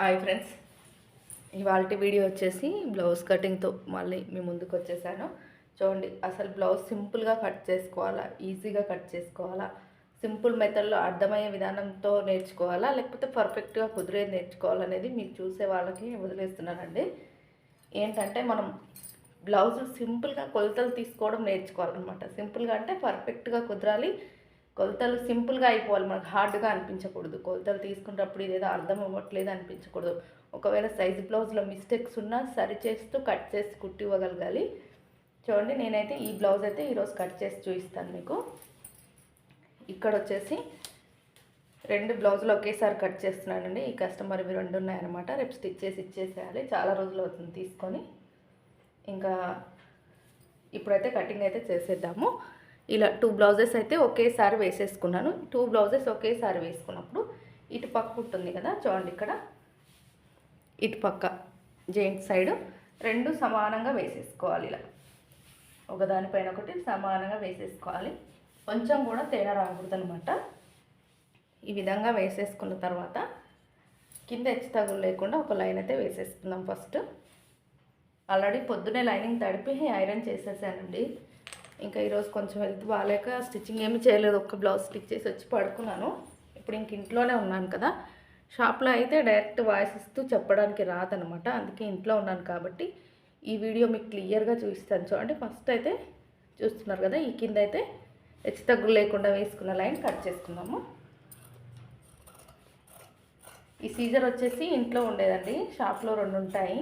Hi friends. ఇవాళ video వచ్చేసి blouse కటింగ్తో మళ్ళీ మీ ముందుకు వచ్చేసాను. చూడండి అసలు బ్లౌజ్ సింపుల్గా కట్ చేసుకోవాలా? ఈజీగా కట్ చేసుకోవాలా? సింపుల్ మెథడ్లో అర్థమయ్యే విధానంతో నేర్చుకోవాలా? లేకపోతే పర్ఫెక్ట్గా కుదిరేది నేర్చుకోవాలనేది మీకు చూసే వాళ్ళకి వదిలేస్తున్నానండి. ఏంటంటే మనం బ్లౌజ్ సింపుల్గా కొలతలు తీసుకోవడం నేర్చుకోవాలన్నమాట. సింపుల్గా అంటే పర్ఫెక్ట్గా కుదరాలి. కొలతలు సింపుల్గా అయిపోవాలి. మనకు హార్డ్గా అనిపించకూడదు. కొలతలు తీసుకున్నప్పుడు ఇదేదో అర్థం అవ్వట్లేదు అనిపించకూడదు. ఒకవేళ సైజు బ్లౌజ్లో మిస్టేక్స్ ఉన్నా సరి చేస్తూ కట్ చేసి కుట్టి ఇవ్వగలగాలి చూడండి నేనైతే ఈ బ్లౌజ్ అయితే ఈరోజు కట్ చేసి చూపిస్తాను మీకు. ఇక్కడ వచ్చేసి రెండు బ్లౌజులు ఒకేసారి కట్ చేస్తున్నానండి. ఈ కస్టమర్ ఇవి రెండు ఉన్నాయన్నమాట. రేపు స్టిచ్ చేసి ఇచ్చేసేయాలి. చాలా రోజులు అవుతుంది తీసుకొని. ఇంకా ఇప్పుడైతే కటింగ్ అయితే చేసేద్దాము. ఇలా టూ బ్లౌజెస్ అయితే ఒకేసారి వేసేసుకున్నాను. టూ బ్లౌజెస్ ఒకేసారి వేసుకున్నప్పుడు ఇటు పక్క ఉంటుంది కదా చూడండి ఇక్కడ. ఇటు పక్క జెయింట్ సైడ్ రెండు సమానంగా వేసేసుకోవాలి ఇలా. ఒకదానిపైన ఒకటి సమానంగా వేసేసుకోవాలి. కొంచెం కూడా తేడా రాకూడదు అనమాట ఈ విధంగా వేసేసుకున్న తర్వాత కింద హెచ్చు తగులు లేకుండా ఒక లైన్ అయితే వేసేసుకుందాం ఫస్ట్ ఆల్రెడీ పొద్దునే లైనింగ్ తడిపి ఐరన్ చేసేసానండి. ఇంకా ఈరోజు కొంచెం హెల్త్ బాగాలేక స్టిచ్చింగ్ ఏమీ చేయలేదు. ఒక్క బ్లౌజ్ స్టిచ్ చేసి వచ్చి పడుకున్నాను. ఇప్పుడు ఇంక ఇంట్లోనే ఉన్నాను కదా. షాప్లో అయితే డైరెక్ట్ వాయిస్ ఇస్తూ చెప్పడానికి రాదనమాట. అందుకే ఇంట్లో ఉన్నాను కాబట్టి ఈ వీడియో మీకు క్లియర్గా చూపిస్తాను. చూడండి ఫస్ట్ అయితే చూస్తున్నారు కదా ఈ కింద అయితే హెచ్చు తగ్గులు లేకుండా వేసుకున్న లైన్ కట్ చేసుకుందాము. ఈ సీజర్ వచ్చేసి ఇంట్లో ఉండేదండి. షాప్లో రెండు ఉంటాయి.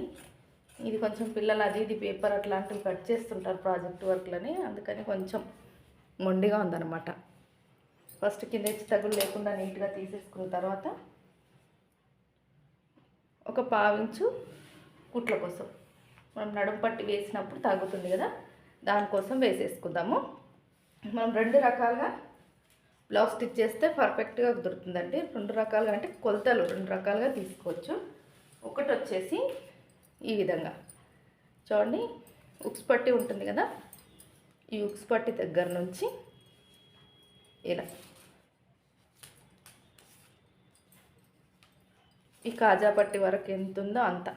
ఇది కొంచెం పిల్లలు అది ఇది పేపర్ అట్లాంటివి కట్ చేస్తుంటారు ప్రాజెక్ట్ వర్క్లని అందుకని కొంచెం మొండిగా ఉందన్నమాట. ఫస్ట్ కింద ఇచ్చి తగులు లేకుండా నీట్గా తీసేసుకున్న తర్వాత ఒక పావించు కుట్ల కోసం. మనం నడుం పట్టి వేసినప్పుడు తగ్గుతుంది కదా దానికోసం వేసేసుకుందాము. మనం రెండు రకాలుగా బ్లౌజ్ స్టిచ్ చేస్తే పర్ఫెక్ట్గా కుదురుతుందండి. రెండు రకాలుగా అంటే కొలతలు రెండు రకాలుగా తీసుకోవచ్చు. ఒకటి వచ్చేసి ఈ విధంగా. చూడండి ఉక్స్ పట్టి ఉంటుంది కదా? ఈ ఉక్స్ పట్టి దగ్గర నుంచి ఇలా. ఈ కాజా పట్టి వరకు ఎంత ఉందో అంత.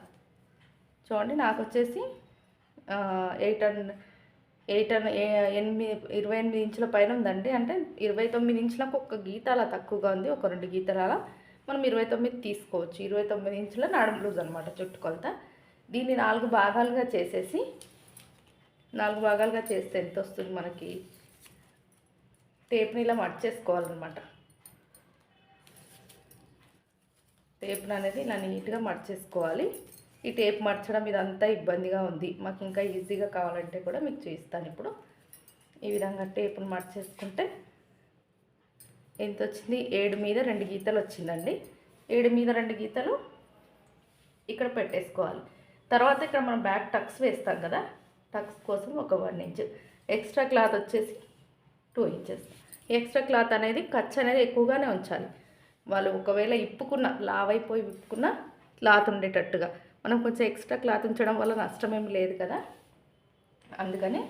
చూడండి నాకు వచ్చేసి ఎయిట్ అండ్ ఎయిట్ అండ్ ఎనిమిది ఇరవై ఎనిమిది ఇంచుల పైన ఉందండి. అంటే ఇరవై తొమ్మిది ఇంచులకు ఒక గీత అలా తక్కువగా ఉంది ఒక రెండు గీతలు అలా. మనం ఇరవై తొమ్మిది తీసుకోవచ్చు. ఇరవై తొమ్మిది ఇంచుల నడుము లూజ్ అనమాట చుట్టుకొలత. దీన్ని నాలుగు భాగాలుగా చేసేసి నాలుగు భాగాలుగా చేస్తే ఎంత వస్తుంది మనకి? టేప్ని ఇలా మడిచేసుకోవాలన్నమాట టేప్ని అనేది ఇలా నీట్గా మడిచేసుకోవాలి ఈ టేప్ మర్చడం ఇదంతా ఇబ్బందిగా ఉంది. మాకు ఇంకా ఈజీగా కావాలంటే కూడా మీకు చూపిస్తాను ఇప్పుడు. ఈ విధంగా టేప్ను మర్చేసుకుంటే ఎంత వచ్చింది ఏడు మీద రెండు గీతలు వచ్చిందండి. ఏడు మీద రెండు గీతలు ఇక్కడ పెట్టేసుకోవాలి. తర్వాత ఇక్కడ మనం బ్యాక్ టక్స్ వేస్తాం కదా టక్స్ కోసం ఒక వన్ ఇంచ్. ఎక్స్ట్రా క్లాత్ వచ్చేసి టూ ఇంచెస్. ఎక్స్ట్రా క్లాత్ అనేది ఖర్చు అనేది ఎక్కువగానే ఉంచాలి. వాళ్ళు ఒకవేళ ఇప్పుకున్న లావైపోయి ఇప్పుకున్న విప్పుకున్న క్లాత్ ఉండేటట్టుగా. మనం కొంచెం ఎక్స్ట్రా క్లాత్ ఉంచడం వల్ల నష్టమేమి లేదు కదా. అందుకని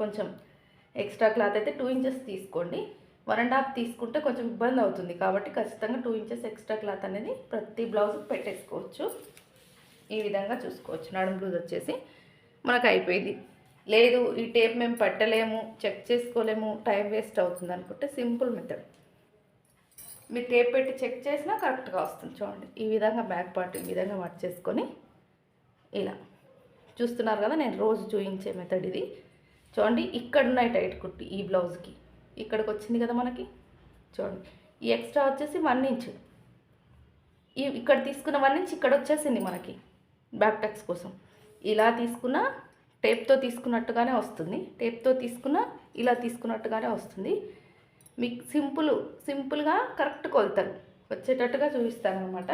కొంచెం ఎక్స్ట్రా క్లాత్ అయితే టూ ఇంచెస్ తీసుకోండి. వన్ అండ్ హాఫ్ తీసుకుంటే కొంచెం ఇబ్బంది అవుతుంది. కాబట్టి ఖచ్చితంగా టూ ఇంచెస్ ఎక్స్ట్రా క్లాత్ అనేది ప్రతి బ్లౌజ్ పెట్టేసుకోవచ్చు. ఈ విధంగా చూసుకోవచ్చు. నడుము బ్లూజ్ వచ్చేసి మనకు అయిపోయింది. లేదు ఈ టేప్ మేము పెట్టలేము చెక్ చేసుకోలేము టైం వేస్ట్ అవుతుంది అనుకుంటే సింపుల్ మెథడ్. మీరు టేప్ పెట్టి చెక్ చేసినా కరెక్ట్గా వస్తుంది చూడండి. ఈ విధంగా బ్యాక్ పార్ట్ ఈ విధంగా మర్చేసుకొని ఇలా. చూస్తున్నారు కదా నేను రోజు చూపించే మెథడ్ ఇది. చూడండి ఇక్కడ ఉన్నాయి టైట్ కుట్టి ఈ బ్లౌజ్కి. ఇక్కడికి వచ్చింది కదా మనకి. చూడండి ఈ ఎక్స్ట్రా వచ్చేసి వన్ ఇంచ్. ఈ ఇక్కడ తీసుకున్న వన్ ఇంచ్ ఇక్కడ వచ్చేసింది మనకి. బ్యాక్ టక్స్ కోసం. ఇలా తీసుకున్న టేప్తో తీసుకున్నట్టుగానే వస్తుంది. టేప్తో తీసుకున్న ఇలా తీసుకున్నట్టుగానే వస్తుంది. మీకు సింపుల్ సింపుల్గా కరెక్ట్ కొలుతారు వచ్చేటట్టుగా చూపిస్తాను అనమాట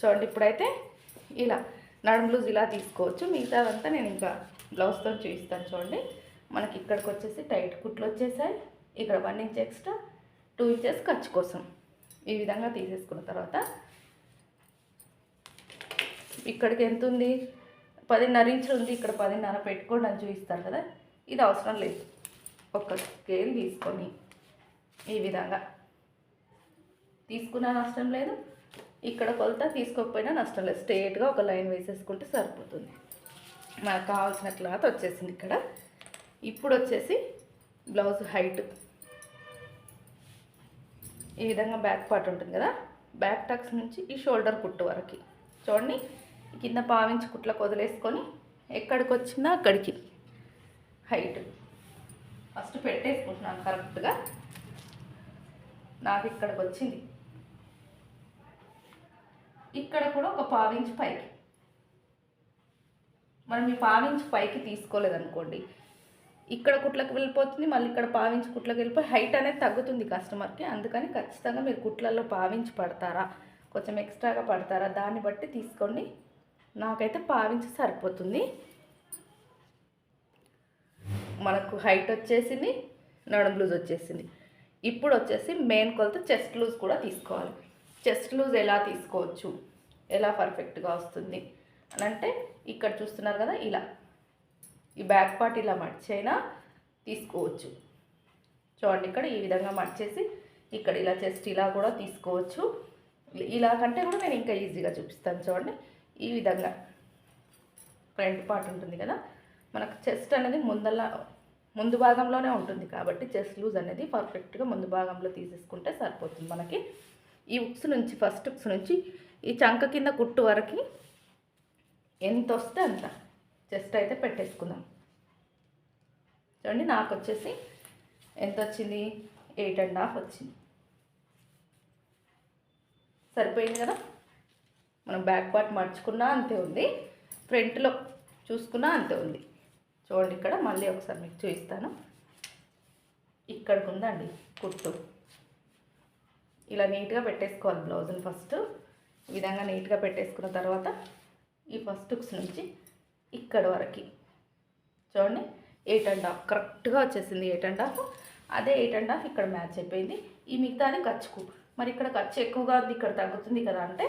చూడండి ఇప్పుడైతే ఇలా నడుము బ్లూజ్ ఇలా తీసుకోవచ్చు. మిగతాదంతా నేను ఇంకా బ్లౌజ్తో చూపిస్తాను చూడండి. మనకి ఇక్కడికి వచ్చేసి టైట్ కుట్లు వచ్చేసాయి. ఇక్కడ one inch extra two inches ఖర్చు కోసం. ఈ విధంగా తీసేసుకున్న తర్వాత ఇక్కడికి ఎంత ఉంది? పదిన్నర ఇంచులు ఉంది. ఇక్కడ పదిన్నర పెట్టుకోండి అని చూపిస్తాను కదా. ఇది అవసరం లేదు. ఒక స్కేల్ తీసుకొని ఈ విధంగా. తీసుకున్న నష్టం లేదు. ఇక్కడ కొలత తీసుకోకపోయినా నష్టం లేదు. స్ట్రేట్గా ఒక లైన్ వేసేసుకుంటే సరిపోతుంది. మనకు కావాల్సిన క్లాత్ వచ్చేసింది ఇక్కడ. ఇప్పుడు వచ్చేసి బ్లౌజ్ హైట్. ఈ విధంగా బ్యాక్ పార్ట్ ఉంటుంది కదా. బ్యాక్ టక్స్ నుంచి ఈ షోల్డర్ కుట్టు వరకు. చూడండి. కింద పావించి కుట్లకు వదిలేసుకొని ఎక్కడికి వచ్చినా అక్కడికి. హైట్. ఫస్ట్ పెట్టేసుకుంటున్నాను కరెక్ట్గా. నాకు ఇక్కడికి వచ్చింది ఇక్కడ కూడా ఒక పావించి పైకి. మనం ఈ పావించి పైకి తీసుకోలేదనుకోండి. ఇక్కడ కుట్లకు వెళ్ళిపోతుంది మళ్ళీ ఇక్కడ పావించి కుట్లకు వెళ్ళిపోయి హైట్ అనేది తగ్గుతుంది కస్టమర్కి. అందుకని ఖచ్చితంగా మీరు కుట్లలో పావించి పడతారా? కొంచెం ఎక్స్ట్రాగా పడతారా? దాన్ని బట్టి తీసుకోండి. నాకైతే పావించి సరిపోతుంది. మనకు హైట్ వచ్చేసింది నడుం లూజ్ వచ్చేసింది. ఇప్పుడు వచ్చేసి మెయిన్ కొలత చెస్ట్ లూజ్ కూడా తీసుకోవాలి. చెస్ట్ లూజ్ ఎలా తీసుకోవచ్చు? ఎలా పర్ఫెక్ట్గా వస్తుంది? అని అంటే ఇక్కడ చూస్తున్నారు కదా ఇలా. ఈ బ్యాక్ పార్ట్ ఇలా మడిచైనా తీసుకోవచ్చు. చూడండి ఇక్కడ ఈ విధంగా మడిచేసి ఇక్కడ ఇలా చెస్ట్ ఇలా కూడా తీసుకోవచ్చు. ఇలా కంటే కూడా నేను ఇంకా ఈజీగా చూపిస్తాను చూడండి. ఈ విధంగా ఫ్రంట్ పార్ట్ ఉంటుంది కదా మనకు చెస్ట్ అనేది ముందల ముందు భాగంలోనే ఉంటుంది కాబట్టి చెస్ట్ లూజ్ అనేది పర్ఫెక్ట్గా ముందు భాగంలో తీసేసుకుంటే సరిపోతుంది మనకి. ఈ ఉక్స్ నుంచి ఫస్ట్ ఉక్స్ నుంచి ఈ చంక కింద కుట్టు వరకు ఎంత వస్తే అంత చెస్ట్ అయితే పెట్టేసుకుందాం. చూడండి నాకు వచ్చేసి ఎంత వచ్చింది? ఎయిట్ అండ్ హాఫ్ వచ్చింది. సరిపోయింది కదా? మనం బ్యాక్ పార్ట్ మర్చుకున్నా అంతే ఉంది. ఫ్రంట్లో చూసుకున్నా అంతే ఉంది. చూడండి ఇక్కడ మళ్ళీ ఒకసారి మీకు చూపిస్తాను. ఇక్కడికి ఉందండి కుట్టు. ఇలా నీట్గా పెట్టేసుకోవాలి బ్లౌజ్ని ఫస్ట్. ఈ విధంగా నీట్గా పెట్టేసుకున్న తర్వాత ఈ ఫస్ట్ హుక్స్ నుంచి ఇక్కడ వరకు. చూడండి ఎయిట్ అండ్ హాఫ్. కరెక్ట్గా వచ్చేసింది ఎయిట్ అండ్ హాఫ్. అదే ఎయిట్ అండ్ హాఫ్ ఇక్కడ మ్యాచ్ అయిపోయింది. ఈ మిగతాది ఖర్చుకు. మరి ఇక్కడ ఖర్చు ఎక్కువగా ఉంది ఇక్కడ తగ్గుతుంది కదా అంటే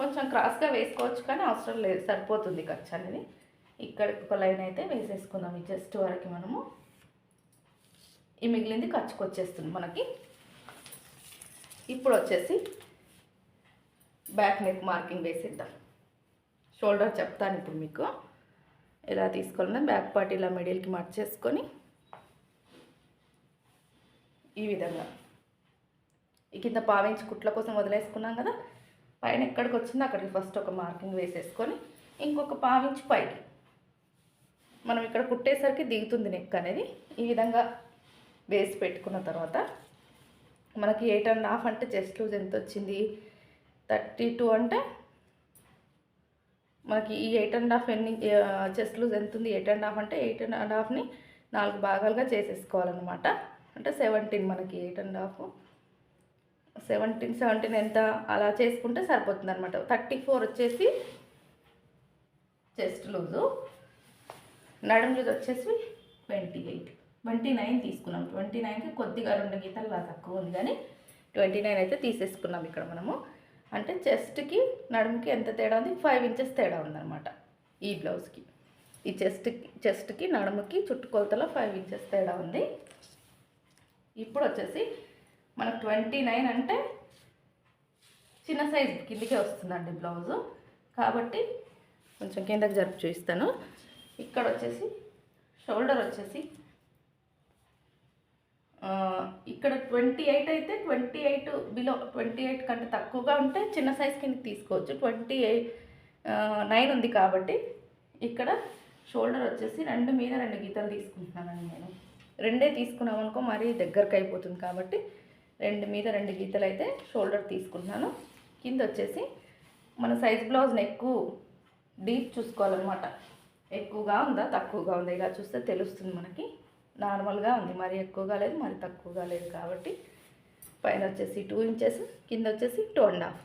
కొంచెం క్రాస్గా వేసుకోవచ్చు కానీ అవసరం లేదు. సరిపోతుంది ఖర్చు అనేది ఇక్కడ ఒక లైన్ అయితే వేసేసుకుందాం. ఈ జస్ట్ వరకు మనము ఈ మిగిలింది ఖర్చుకు వచ్చేస్తుంది మనకి. ఇప్పుడు వచ్చేసి బ్యాక్ నెక్ మార్కింగ్ వేసేద్దాం. షోల్డర్ చెప్తాను ఇప్పుడు మీకు. ఎలా తీసుకోవాలన్నా బ్యాక్ పార్ట్ ఇలా మిడిల్కి మార్చేసుకొని ఈ విధంగా. ఈ కింద పావించి కుట్ల కోసం వదిలేసుకున్నాం కదా? పైన ఎక్కడికి వచ్చిందో అక్కడికి ఫస్ట్ ఒక మార్కింగ్ వేసేసుకొని ఇంకొక పావించి పైకి. మనం ఇక్కడ కుట్టేసరికి దిగుతుంది నెక్ అనేది. ఈ విధంగా వేసి పెట్టుకున్న తర్వాత మనకి ఎయిట్ అండ్ హాఫ్ అంటే చెస్ట్ లూజ్ ఎంత వచ్చింది? థర్టీ టూ అంటే మనకి ఈ ఎయిట్ అండ్ హాఫ్ ఎన్ని చెస్ట్ లూజ్ ఎంత ఉంది? ఎయిట్ అండ్ హాఫ్ అంటే ఎయిట్ అండ్ హాఫ్ని నాలుగు భాగాలుగా చేసేసుకోవాలన్నమాట. అంటే సెవెంటీన్ మనకి eight and half seventeen seventeen ఎంత అలా చేసుకుంటే సరిపోతుంది అనమాట థర్టీ ఫోర్ వచ్చేసి చెస్ట్ లూజు నడుము లూజ్ వచ్చేసి ట్వంటీ ఎయిట్ ట్వంటీ నైన్ తీసుకున్నాం. ట్వంటీ నైన్కి కొద్దిగా రెండు గీతలు అలా తక్కువ ఉంది కానీ ట్వంటీ నైన్ అయితే తీసేసుకున్నాం ఇక్కడ మనము. అంటే చెస్ట్కి నడుముకి ఎంత తేడా ఉంది? ఫైవ్ ఇంచెస్ తేడా ఉందన్నమాట ఈ బ్లౌజ్కి ఈ చెస్ట్కి చెస్ట్కి నడుముకి చుట్టుకొలతలో ఫైవ్ ఇంచెస్ తేడా ఉంది. ఇప్పుడు వచ్చేసి మనకు ట్వంటీ నైన్ అంటే చిన్న సైజ్ కిందికే వస్తుందండి బ్లౌజు. కాబట్టి కొంచెం కిందకి జరుపు చూపిస్తాను. ఇక్కడ వచ్చేసి షోల్డర్ వచ్చేసి ఇక్కడ ట్వంటీ ఎయిట్ అయితే twenty eight below twenty eight కంటే తక్కువగా ఉంటే చిన్న సైజ్ కింద తీసుకోవచ్చు. ట్వంటీ ఎయిట్ నైన్ ఉంది కాబట్టి ఇక్కడ షోల్డర్ వచ్చేసి రెండు మీద రెండు గీతలు తీసుకుంటున్నానండి నేను. రెండే తీసుకున్నాం అనుకో మరీ దగ్గరకు అయిపోతుంది కాబట్టి రెండు మీద రెండు గీతలు అయితే షోల్డర్ తీసుకుంటున్నాను. కింద వచ్చేసి మన సైజ్ బ్లౌజ్ని ఎక్కువ డీప్ చూసుకోవాలన్నమాట. ఎక్కువగా ఉందా తక్కువగా ఉందా? ఇలా చూస్తే తెలుస్తుంది మనకి. నార్మల్గా ఉంది మరి ఎక్కువగా లేదు మరి తక్కువగా లేదు కాబట్టి పైన వచ్చేసి టూ ఇంచెస్ కింద వచ్చేసి టూ అండ్ హాఫ్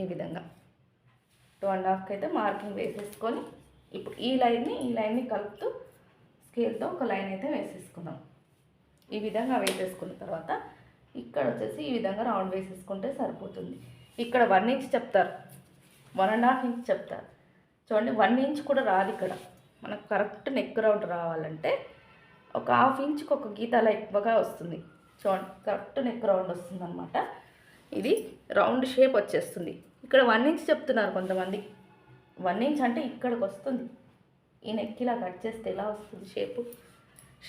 ఈ విధంగా. టూ అండ్ హాఫ్కి అయితే మార్కింగ్ వేసేసుకొని ఇప్పుడు ఈ లైన్ని ఈ లైన్ని కలుపుతూ స్కేల్తో ఒక లైన్ అయితే వేసేసుకుందాం. ఈ విధంగా వేసేసుకున్న తర్వాత ఇక్కడ వచ్చేసి ఈ విధంగా రౌండ్ వేసేసుకుంటే సరిపోతుంది. ఇక్కడ వన్ ఇంచ్ చెప్తారు. వన్ అండ్ హాఫ్ ఇంచ్ చెప్తారు. చూడండి వన్ ఇంచ్ కూడా రాదు ఇక్కడ. మనకు కరెక్ట్ నెక్ రౌండ్ రావాలంటే ఒక హాఫ్ ఇంచ్కి ఒక గీత అలా ఎక్కువగా వస్తుంది. చూడండి కరెక్ట్ నెక్ రౌండ్ వస్తుంది అనమాట ఇది రౌండ్ షేప్ వచ్చేస్తుంది. ఇక్కడ వన్ ఇంచ్ చెప్తున్నారు కొంతమంది. వన్ ఇంచ్ అంటే ఇక్కడికి వస్తుంది. ఈ నెక్ ఇలా కట్ చేస్తే ఎలా వస్తుంది? షేపు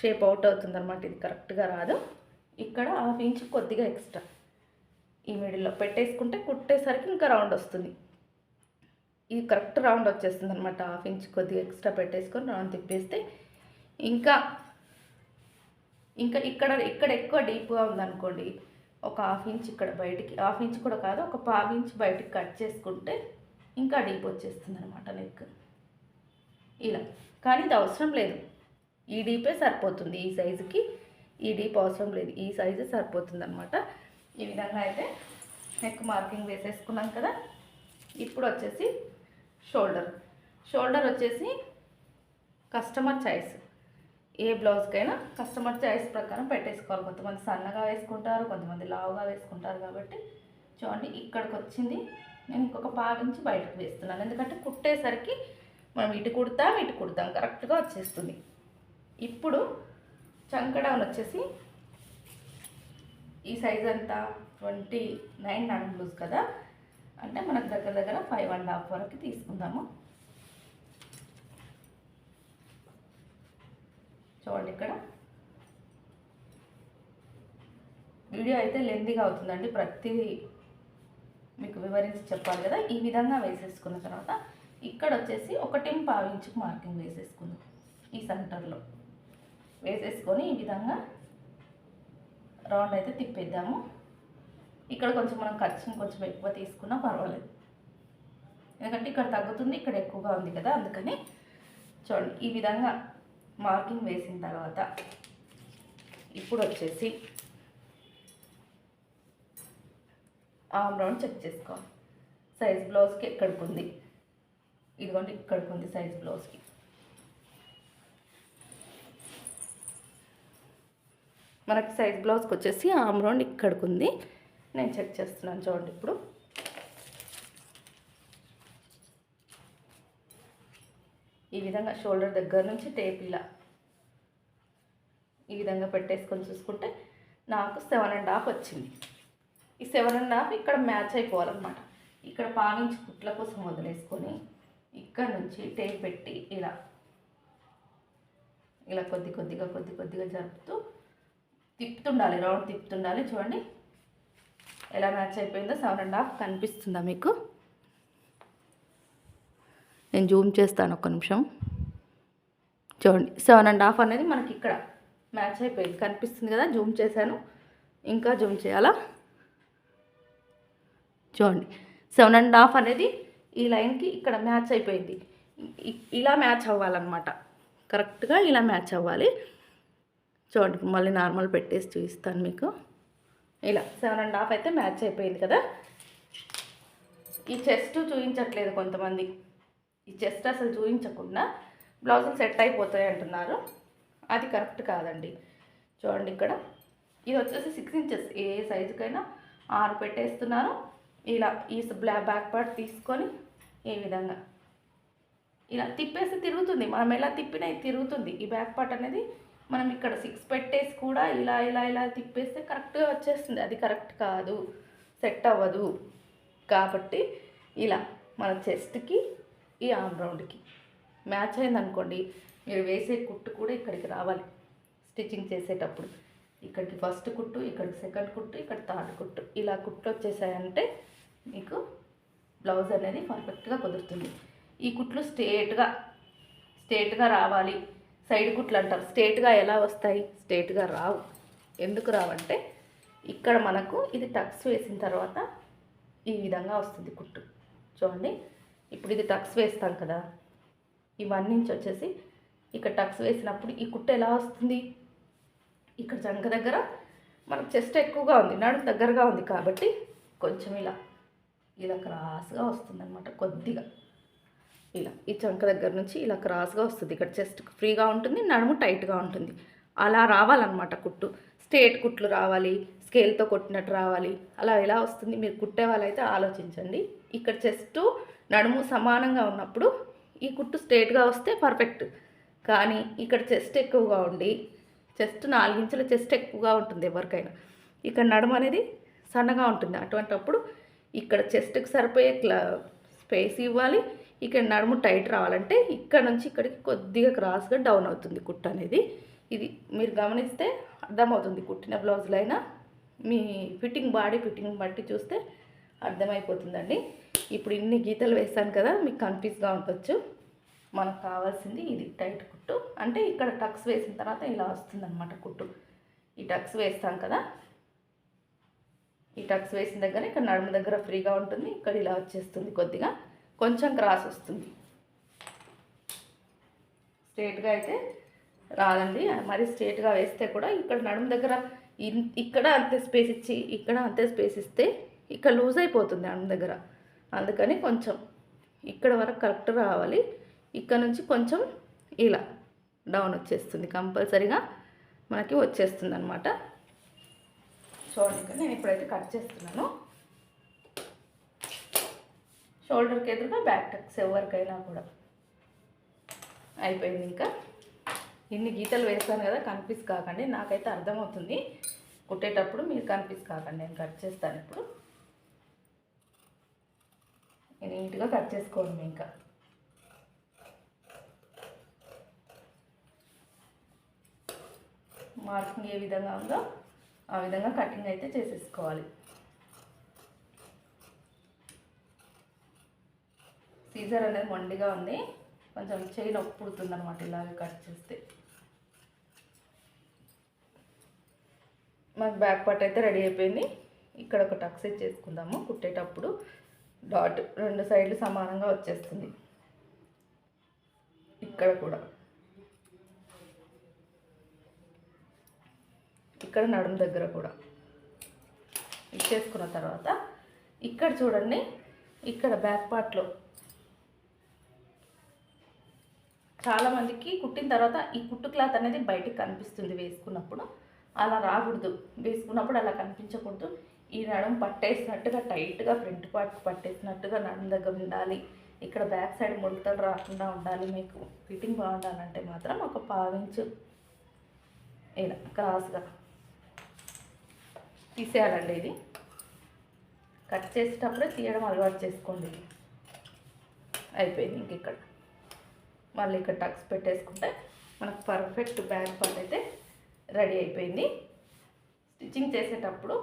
షేప్ అవుట్ అవుతుంది అనమాట ఇది కరెక్ట్గా రాదు. ఇక్కడ హాఫ్ ఇంచ్ కొద్దిగా ఎక్స్ట్రా ఈ మిడిల్లో పెట్టేసుకుంటే కుట్టేసరికి ఇంకా రౌండ్ వస్తుంది. ఇది కరెక్ట్ రౌండ్ వచ్చేస్తుంది అనమాట హాఫ్ ఇంచ్ కొద్దిగా ఎక్స్ట్రా పెట్టేసుకొని రౌండ్ తిప్పేస్తే ఇంకా ఇంకా ఇక్కడ ఇక్కడ ఎక్కువ డీప్గా ఉందనుకోండి ఒక హాఫ్ ఇంచ్ ఇక్కడ బయటికి హాఫ్ ఇంచ్ కూడా కాదు ఒక పావు ఇంచ్ బయటికి కట్ చేసుకుంటే ఇంకా డీప్ వచ్చేస్తుంది అనమాట నెక్. ఇలా. కానీ ఇది అవసరం లేదు. ఈ డీపే సరిపోతుంది ఈ సైజుకి. ఈ డీప్ అవసరం లేదు. ఈ సైజు సరిపోతుంది అనమాట ఈ విధంగా అయితే నెక్ మార్కింగ్ వేసేసుకున్నాం కదా. ఇప్పుడు వచ్చేసి షోల్డర్ షోల్డర్ వచ్చేసి కస్టమర్ చాయిస్ ఏ బ్లౌజ్కైనా కస్టమర్ చాయిస్ ప్రకారం పెట్టేసుకోవాలి. కొంతమంది సన్నగా వేసుకుంటారు కొంతమంది లావుగా వేసుకుంటారు కాబట్టి. చూడండి ఇక్కడికి వచ్చింది నేను ఇంకొక పావించి బయటకు వేస్తున్నాను. ఎందుకంటే కుట్టేసరికి మనం ఇటు కుడతాం ఇటు కుడతాం. కరెక్ట్గా వచ్చేస్తుంది. ఇప్పుడు చంకడౌన్ వచ్చేసి ఈ సైజ్ అంతా ట్వంటీ నైన్ నన్ బ్లూస్ కదా? అంటే మనకు దగ్గర దగ్గర ఫైవ్ అండ్ హాఫ్ వరకు తీసుకుందాము. చూడండి ఇక్కడ. వీడియో అయితే లెందీగా అవుతుందండి. ప్రతిదీ మీకు వివరించి చెప్పాలి కదా? ఈ విధంగా వేసేసుకున్న తర్వాత ఇక్కడ వచ్చేసి ఒకటి పావించుకు మార్కింగ్ వేసేసుకుందాం ఈ సెంటర్లో. వేసేసుకొని ఈ విధంగా రౌండ్ అయితే తిప్పేద్దాము. ఇక్కడ కొంచెం మనం ఖర్చు కొంచెం ఎక్కువ తీసుకున్నా పర్వాలేదు. ఎందుకంటే ఇక్కడ తగ్గుతుంది ఇక్కడ ఎక్కువగా ఉంది కదా అందుకని చూడండి ఈ విధంగా మార్కింగ్ వేసిన తర్వాత ఇప్పుడు వచ్చేసి ఆమ్ రౌండ్ చెక్ చేసుకోవాలి. సైజ్ బ్లౌజ్కి ఎక్కడికి ఉంది? ఇదిగోండి ఇక్కడికి ఉంది సైజ్ బ్లౌజ్కి. మనకి సైజ్ బ్లౌజ్కి వచ్చేసి ఆమ్ రౌండ్ ఇక్కడికి ఉంది నేను చెక్ చేస్తున్నాను చూడండి ఇప్పుడు. ఈ విధంగా షోల్డర్ దగ్గర నుంచి టేప్ ఇలా ఈ విధంగా పెట్టేసుకొని చూసుకుంటే నాకు సెవెన్ అండ్ హాఫ్ వచ్చింది. ఈ సెవెన్ అండ్ హాఫ్ ఇక్కడ మ్యాచ్ అయిపోవాలన్నమాట. ఇక్కడ పావించి కుట్ల కోసం వదిలేసుకొని ఇక్కడ నుంచి టేప్ పెట్టి ఇలా ఇలా కొద్ది కొద్దిగా కొద్ది కొద్దిగా జరుపుతూ తిప్పుతుండాలి రౌండ్ తిప్పుతుండాలి. చూడండి ఎలా మ్యాచ్ అయిపోయిందో సెవెన్ అండ్ హాఫ్ కనిపిస్తుందా మీకు? నేను జూమ్ చేస్తాను ఒక్క నిమిషం. చూడండి సెవెన్ అండ్ హాఫ్ అనేది మనకి ఇక్కడ మ్యాచ్ అయిపోయింది. కనిపిస్తుంది కదా జూమ్ చేశాను. ఇంకా జూమ్ చేయాలా? చూడండి సెవెన్ అండ్ హాఫ్ అనేది ఈ లైన్కి ఇక్కడ మ్యాచ్ అయిపోయింది. ఇలా మ్యాచ్ అవ్వాలన్నమాట. కరెక్ట్గా ఇలా మ్యాచ్ అవ్వాలి. చూడండి మళ్ళీ నార్మల్ పెట్టేసి చూపిస్తాను మీకు. ఇలా సెవెన్ అండ్ హాఫ్ అయితే మ్యాచ్ అయిపోయింది కదా? ఈ చెస్ట్ చూపించట్లేదు కొంతమంది. ఈ చెస్ట్ అసలు చూపించకుండా బ్లౌజులు సెట్ అయిపోతాయి అంటున్నారు. అది కరెక్ట్ కాదండి. చూడండి ఇక్కడ. ఇది వచ్చేసి సిక్స్ ఇంచెస్ ఏ సైజుకైనా ఆరు పెట్టేస్తున్నారు. ఇలా ఈ బ్లాక్ బ్యాక్ పార్ట్ తీసుకొని ఈ విధంగా. ఇలా తిప్పేసి తిరుగుతుంది. మనం ఎలా తిప్పినా తిరుగుతుంది. ఈ బ్యాక్ పార్ట్ అనేది మనం ఇక్కడ సిక్స్ పెట్టేసి కూడా ఇలా ఇలా ఇలా తిప్పేస్తే కరెక్ట్గా వచ్చేస్తుంది. అది కరెక్ట్ కాదు. సెట్ అవ్వదు. కాబట్టి ఇలా మన చెస్ట్కి ఈ ఆమ్ రౌండ్కి మ్యాచ్ అయిందనుకోండి మీరు వేసే కుట్టు కూడా ఇక్కడికి రావాలి. స్టిచ్చింగ్ చేసేటప్పుడు. ఇక్కడికి ఫస్ట్ కుట్టు ఇక్కడికి సెకండ్ కుట్టు ఇక్కడ థర్డ్ కుట్టు. ఇలా కుట్లు వచ్చేసాయంటే మీకు బ్లౌజ్ అనేది పర్ఫెక్ట్గా కుదురుతుంది. ఈ కుట్లు స్ట్రేట్గా స్ట్రేట్గా రావాలి. సైడ్ కుట్లు అంటారు స్ట్రేట్గా ఎలా వస్తాయి? స్ట్రేట్గా రావు. ఎందుకు రావంటే ఇక్కడ మనకు ఇది టక్స్ వేసిన తర్వాత ఈ విధంగా వస్తుంది కుట్టు. చూడండి. ఇప్పుడు ఇది టక్స్ వేస్తాం కదా. ఇవన్నీ నుంచి వచ్చేసి ఇక్కడ టక్స్ వేసినప్పుడు ఈ కుట్టు ఎలా వస్తుంది? ఇక్కడ జంక దగ్గర మనకు చెస్ట్ ఎక్కువగా ఉంది నడుము దగ్గరగా ఉంది కాబట్టి కొంచెం ఇలా ఇలా క్రాస్గా వస్తుంది అనమాట కొద్దిగా. ఇలా ఈ చంక దగ్గర నుంచి ఇలా క్రాస్గా వస్తుంది. ఇక్కడ చెస్ట్ ఫ్రీగా ఉంటుంది నడుము టైట్గా ఉంటుంది. అలా రావాలన్నమాట కుట్టు. స్ట్రేట్ కుట్లు రావాలి స్కేల్తో కొట్టినట్టు రావాలి. అలా ఎలా వస్తుంది మీరు కుట్టే వాళ్ళైతే ఆలోచించండి. ఇక్కడ చెస్ట్ నడుము సమానంగా ఉన్నప్పుడు ఈ కుట్టు స్ట్రేట్గా వస్తే పర్ఫెక్ట్. కానీ ఇక్కడ చెస్ట్ ఎక్కువగా ఉండి చెస్ట్ నాలుగించుల చెస్ట్ ఎక్కువగా ఉంటుంది ఎవరికైనా. ఇక్కడ నడుము అనేది సన్నగా ఉంటుంది. అటువంటప్పుడు ఇక్కడ చెస్ట్కి సరిపోయే స్పేస్ ఇవ్వాలి. ఇక్కడ నడుము టైట్ రావాలంటే ఇక్కడ నుంచి ఇక్కడికి కొద్దిగా క్రాస్గా డౌన్ అవుతుంది కుట్టు అనేది. ఇది మీరు గమనిస్తే అర్థమవుతుంది కుట్టిన బ్లౌజులు అయినా మీ ఫిట్టింగ్ బాడీ ఫిట్టింగ్ బట్టి చూస్తే అర్థమైపోతుందండి. ఇప్పుడు ఇన్ని గీతలు వేస్తాను కదా మీకు కన్ఫ్యూజ్గా ఉండొచ్చు. మనకు కావాల్సింది ఇది టైట్ కుట్టు. అంటే ఇక్కడ టక్స్ వేసిన తర్వాత ఇలా వస్తుంది అనమాట కుట్టు. ఈ టక్స్ వేస్తాం కదా. ఈ టక్స్ వేసిన దగ్గర ఇక్కడ నడుము దగ్గర ఫ్రీగా ఉంటుంది. ఇక్కడ ఇలా వచ్చేస్తుంది కొద్దిగా. కొంచెం క్రాస్ వస్తుంది. స్ట్రేట్గా అయితే రాదండి. మరి స్ట్రేట్గా వేస్తే కూడా ఇక్కడ నడుము దగ్గర ఇక్కడ అంతే స్పేస్ ఇచ్చి ఇక్కడ అంతే స్పేస్ ఇస్తే ఇక్కడ లూజ్ అయిపోతుంది నడుము దగ్గర. అందుకని కొంచెం ఇక్కడ వరకు కరెక్ట్ రావాలి. ఇక్కడ నుంచి కొంచెం ఇలా డౌన్ వచ్చేస్తుంది. కంపల్సరీగా మనకి వచ్చేస్తుంది అనమాట చూడండి నేను ఇప్పుడైతే కట్ చేస్తున్నాను. షోల్డర్కి ఎదురుగా బ్యాక్ టక్స్ ఎవరికైనా కూడా. అయిపోయింది ఇంకా. ఇన్ని గీతలు వేస్తాను కదా కన్ఫ్యూజ్ కాకండి. నాకైతే అర్థమవుతుంది. కుట్టేటప్పుడు మీరు కన్ఫ్యూజ్ కాకండి. నేను కట్ చేస్తాను ఇప్పుడు. నీట్గా కట్ చేసుకోండి ఇంకా. మార్కింగ్ ఏ విధంగా ఉందో ఆ విధంగా కటింగ్ అయితే చేసేసుకోవాలి. సీజర్ అనేది మొండిగా ఉంది. కొంచెం చేయి నొప్పి పుడుతుంది అనమాట ఇలాగే కట్ చేస్తే. మాకు బ్యాక్ పార్ట్ అయితే రెడీ అయిపోయింది. ఇక్కడ ఒక టక్స్ చేసుకుందాము కుట్టేటప్పుడు డాట్ రెండు సైడ్లు సమానంగా వచ్చేస్తుంది. ఇక్కడ కూడా. ఇక్కడ నడుము దగ్గర కూడా. ఇచ్చేసుకున్న తర్వాత ఇక్కడ చూడండి. ఇక్కడ బ్యాక్ పార్ట్లో చాలామందికి కుట్టిన తర్వాత ఈ కుట్టు క్లాత్ అనేది బయటికి కనిపిస్తుంది వేసుకున్నప్పుడు. అలా రాకూడదు. వేసుకున్నప్పుడు అలా కనిపించకూడదు. ఈ నడుము పట్టేసినట్టుగా టైట్గా ఫ్రంట్ పార్ట్ పట్టేసినట్టుగా నడుము దగ్గర ఉండాలి. ఇక్కడ బ్యాక్ సైడ్ ముడతలు రాకుండా ఉండాలి. మీకు ఫిట్టింగ్ బాగుండాలంటే మాత్రం ఒక పావించు ఇలా క్రాస్గా తీసేయాలండి ఇది. కట్ చేసేటప్పుడే తీయడం అలవాటు చేసుకోండి. అయిపోయింది ఇంక ఇక్కడ. మళ్ళీ ఇక్కడ టక్స్ పెట్టేసుకుంటే మనకు పర్ఫెక్ట్ బ్యాక్ పార్ట్ అయితే రెడీ అయిపోయింది. స్టిచ్చింగ్ చేసేటప్పుడు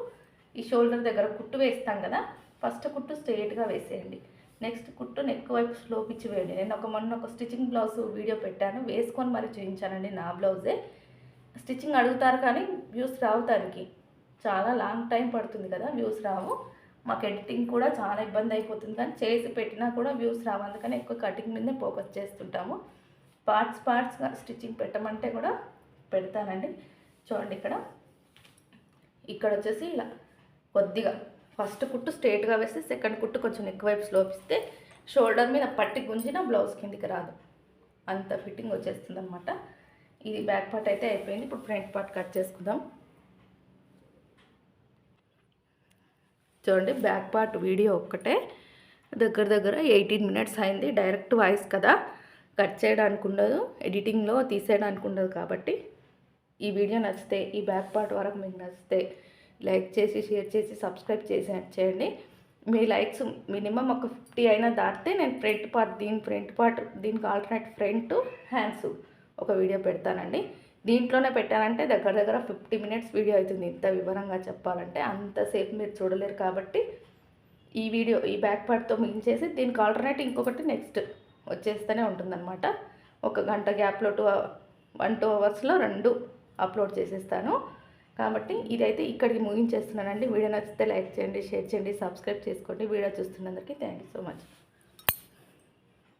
ఈ షోల్డర్ దగ్గర కుట్టు వేస్తాం కదా ఫస్ట్ కుట్టు స్ట్రెయిట్గా వేసేయండి. నెక్స్ట్ కుట్టు నెక్ వైపు స్లోప్ ఇచ్చి వేయండి. నేను ఒక మొన్న ఒక స్టిచ్చింగ్ బ్లౌజ్ వీడియో పెట్టాను వేసుకొని మరి చూపించానండి నా బ్లౌజే స్టిచ్చింగ్ అడుగుతారు కానీ వ్యూస్ రావు దానికి చాలా లాంగ్ టైం పడుతుంది కదా వ్యూస్ రావు. మాకు ఎడిటింగ్ కూడా చాలా ఇబ్బంది అయిపోతుంది. కానీ చేసి పెట్టినా కూడా వ్యూస్ రావు. అందుకని ఎక్కువ కటింగ్ మీదే ఫోకస్ చేస్తుంటాము. పార్ట్స్ పార్ట్స్గా స్టిచ్చింగ్ పెట్టమంటే కూడా పెడతానండి. చూడండి ఇక్కడ. ఇక్కడ వచ్చేసి ఇలా కొద్దిగా ఫస్ట్ కుట్టు స్ట్రేట్గా వేస్తే సెకండ్ కుట్టు కొంచెం ఎక్కువైపు వైపు స్లోపిస్తే షోల్డర్ మీద పట్టి గుంజిన బ్లౌజ్ కిందికి రాదు. అంత ఫిట్టింగ్ వచ్చేస్తుంది అనమాట ఇది బ్యాక్ పార్ట్ అయితే అయిపోయింది. ఇప్పుడు ఫ్రంట్ పార్ట్ కట్ చేసుకుందాం. చూడండి బ్యాక్ పార్ట్ వీడియో ఒక్కటే. దగ్గర దగ్గర ఎయిటీన్ మినిట్స్ అయింది. డైరెక్ట్ వాయిస్ కదా. కట్ చేయడానికి ఉండదు ఎడిటింగ్లో తీసేయడానికి ఉండదు కాబట్టి ఈ వీడియో నచ్చితే ఈ బ్యాక్ పార్ట్ వరకు మీకు నచ్చితే లైక్ చేసి షేర్ చేసి సబ్స్క్రైబ్ చేసి చేయండి. మీ లైక్స్ మినిమం ఒక ఫిఫ్టీ అయినా దాటితే నేను ఫ్రంట్ పార్ట్ దీని ఫ్రంట్ పార్ట్ దీనికి ఆల్టర్నేట్ ఫ్రంట్ హ్యాండ్స్ ఒక వీడియో పెడతానండి. దీంట్లోనే పెట్టానంటే దగ్గర దగ్గర ఫిఫ్టీ మినిట్స్ వీడియో అవుతుంది ఇంత వివరంగా చెప్పాలంటే. అంతసేపు మీరు చూడలేరు కాబట్టి ఈ వీడియో ఈ బ్యాక్ పార్ట్తో మించేసి దీనికి ఆల్టర్నేట్ ఇంకొకటి నెక్స్ట్ వచ్చేస్తూనే ఉంటుందన్నమాట. ఒక గంట గ్యాప్లో టూ వన్ టూ అవర్స్లో రెండు అప్లోడ్ చేసేస్తాను. కాబట్టి ఇదైతే ఇక్కడికి ముగించేస్తున్నానండి. వీడియో నచ్చితే లైక్ చేయండి షేర్ చేయండి సబ్స్క్రైబ్ చేసుకోండి. వీడియో చూస్తున్నందుకు థ్యాంక్ యూ సో మచ్.